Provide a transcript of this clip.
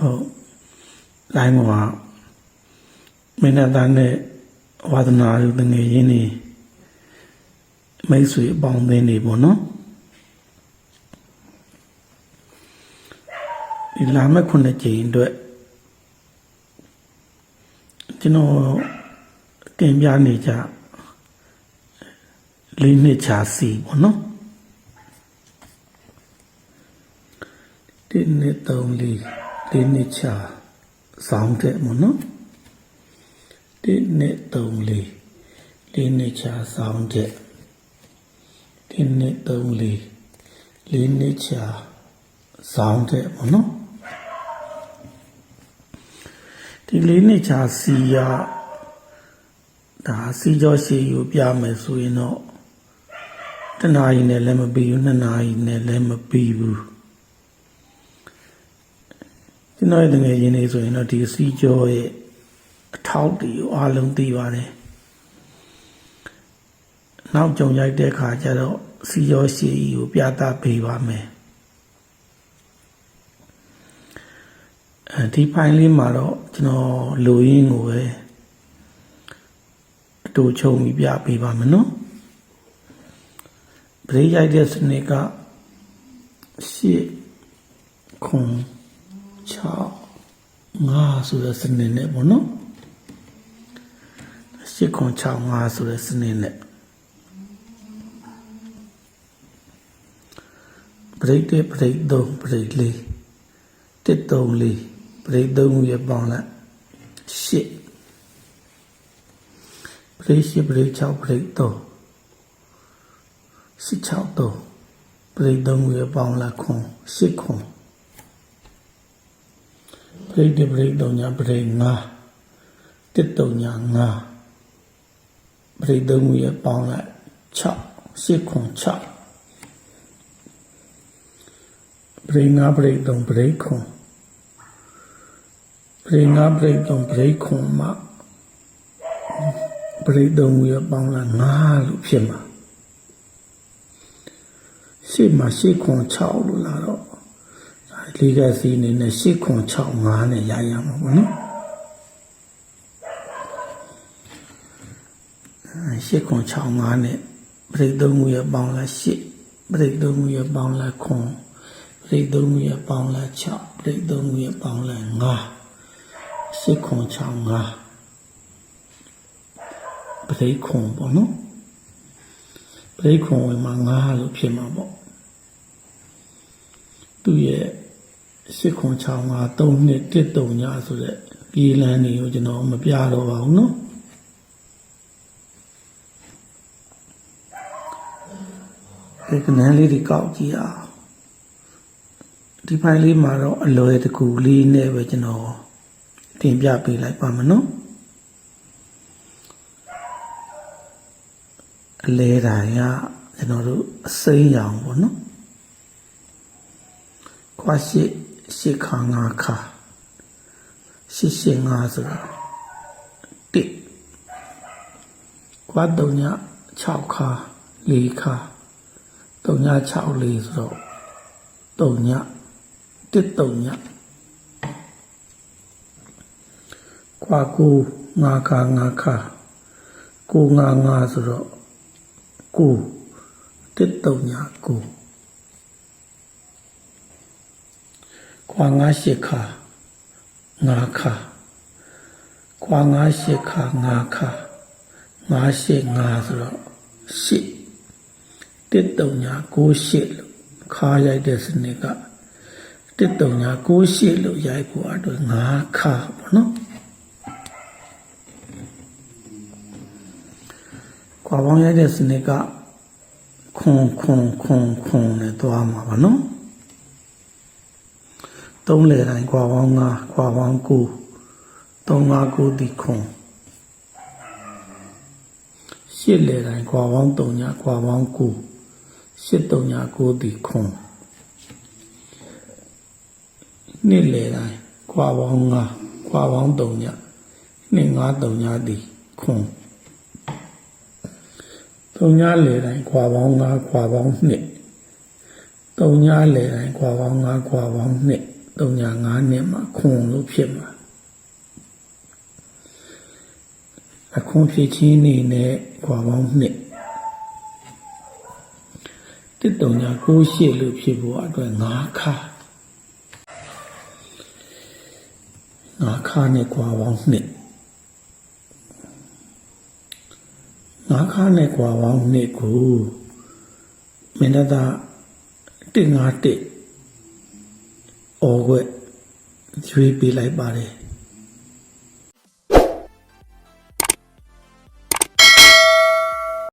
ဟုတ်လိုင်းမှာမင်းနဲ့သားနဲ့ဝါသနာလူတငယ်ရင်းနေမိတ်ဆွေအပေါင်းအသင်းတွေပေါ့နော်ဒီလာမဲ့ခုနှစ်ကြိမ်အတွက်ကျွန်တော်တင်ပြနေကြလေးနှစ်ချာစီပေါ့နော်ဒီနှစ်သုံး လေးလေးနှစ်ချာစောင်းတဲ့ပေါ့နော်ဒီနှစ်သုံးလေးလေးနှစ်ချာစောင်းတဲ့ဒီနှစ်သုံးလေးလေးနှစ်ချာစောင်းတဲ့ပေါ့နော်ဒီလေးနှစ်ချာစီရဒါစီကြောရှည်ယူပြမယ်ဆိုရင်တော့တနာရီနဲ့လည်းမပြီးဘူးနှစ်နာရီနဲ့လည်းမပြီးဘူး ကျွန်တော်ရဲ့တကယ်ရင်းနေဆိုရင်တော့ဒီစီကြောရဲ့အထောက်တီကိုအားလုံးသိပါတယ်နောက်ကြုံရိုက်တဲ့ခါကျတော့စီကြောရှည်ကိုပြသပေးပါမယ်အဲဒီဖိုင်လေးမှာတော့ကျွန်တော်လူရင်းကိုပဲအတူချုံပြီးပြပေးပါမယ်နော်ပရိရိုက်တဲ့စနစ်ကရှစ်ခွန် 6 5ဆိုတဲ့စနစ်နဲ့ပေါ့နော်ရှစ်ခွန်6 5ဆိုတဲ့စနစ်နဲ့ပရိတဲ့ပရိ3ပရိ4တစ်3 4ပရိ3ခုရဲ့ပေါင်းလိုက်ရှစ်ပရိရှစ်ပရိ6ပရိ3 16တော့ပရိသုံးခုရပေါင်းလာခွန်8ခွန် ပရိတပရိသုံးညာပရိ9တစ်တုံညာ9ပရိသုံးခုရပေါင်းလာ6 8ခွန်6ပရိ9ပရိသုံးပရိခွန်ပရိ9ပရိသုံးပရိခွန်မှာပရိသုံးခုရပေါင်းလာ9လို့ဖြစ်မှာရှေ့မှာရှေ့ခွန်6လို့လာတော့ လေးကစီအနေနဲ့ရှေ့ခွန်6 5နဲ့ရရမှာပေါ့နော်ရှေ့ခွန်6 5နဲ့ပြိတ္သုံးခုရပေါင်းလာရှေ့ပြိတ္သုံးခုရပေါင်းလာခွန်ပြိတ္သုံးခုရပေါင်းလာ6ပြိတ္သုံးခုရပေါင်းလာ5ရှေ့ခွန်6 5ပြိခွန်ပေါ့နော်ပြိခွန်ဝင်မှာ9လို့ဖြစ်မှာပေါ့သူ့ရဲ့ ရှစ်ခွန်6မှာ3နှစ်1 3ညဆိုတဲ့ပြည်လန်းတွေကိုကျွန်တော်မပြတော့ပါဘူးเนาะဒီကနန်းလေးတွေကောက်ကြည့်အောင်ဒီဖိုင်လေးမှာတော့အလွယ်တကူလေးနဲ့ပဲကျွန်တော်တင်ပြပေးလိုက်ပါမယ်เนาะအလဲတိုင်းကကျွန်တော်တို့အစိမ်းရောင်ပေါ့နော်ခွာရှိ ရှိခါငါခါရှိရှိငါဆိုတော့တိခွာတုံည6ခါ4ခါတုံည6လေးဆိုတော့တုံညတစ်တုံညခွာကူငါခါငါခါကိုငါငါဆိုတော့ကိုတစ်တုံညာကို ခွာငါရှိခါငါခါခွာငါရှိခါငါခါငါရှိငါဆိုတော့ရှိတစ်တုံညာကိုရှိလို့ခါရိုက်တဲ့စနစ်ကတစ်တုံညာကိုရှိလို့ရိုက်ဖို့အတွက်ငါခါပေါ့နော်ခွာပေါင်းရိုက်တဲ့စနစ်ကခွန်ခွန်ခွန်ခွန်နဲ့သွားမှာပါနော် သုံးလေတိုင်းခွာပေါင်း9ခွာပေါင်း9 3 5 9ဒီခွန်ရှစ်လေတိုင်းခွာပေါင်း3ညခွာပေါင်း9ရှစ်3ည9ဒီခွန်နှစ်လေတိုင်းခွာပေါင်း9ခွာပေါင်း3ညနှစ်5 3ညဒီခွန်သုံးညလေတိုင်းခွာပေါင်း5ခွာပေါင်း2သုံးညလေတိုင်းခွာပေါင်း5ခွာပေါင်း2 305နှစ်မှာခွန်လို့ဖြစ်မှာအခွန်ဖြစ်ချင်းနေနဲ့ခွာပေါင်းနှစ်တစ်တုံညာ98လို့ဖြစ်ဖို့အတွက်5ခါ5ခါနဲ့ခွာပေါင်းနှစ်5ခါနဲ့ခွာပေါင်းနှစ်ကိုမင်းသား151 အော်ခွက်ရွေးပေးလိုက်ပါတယ်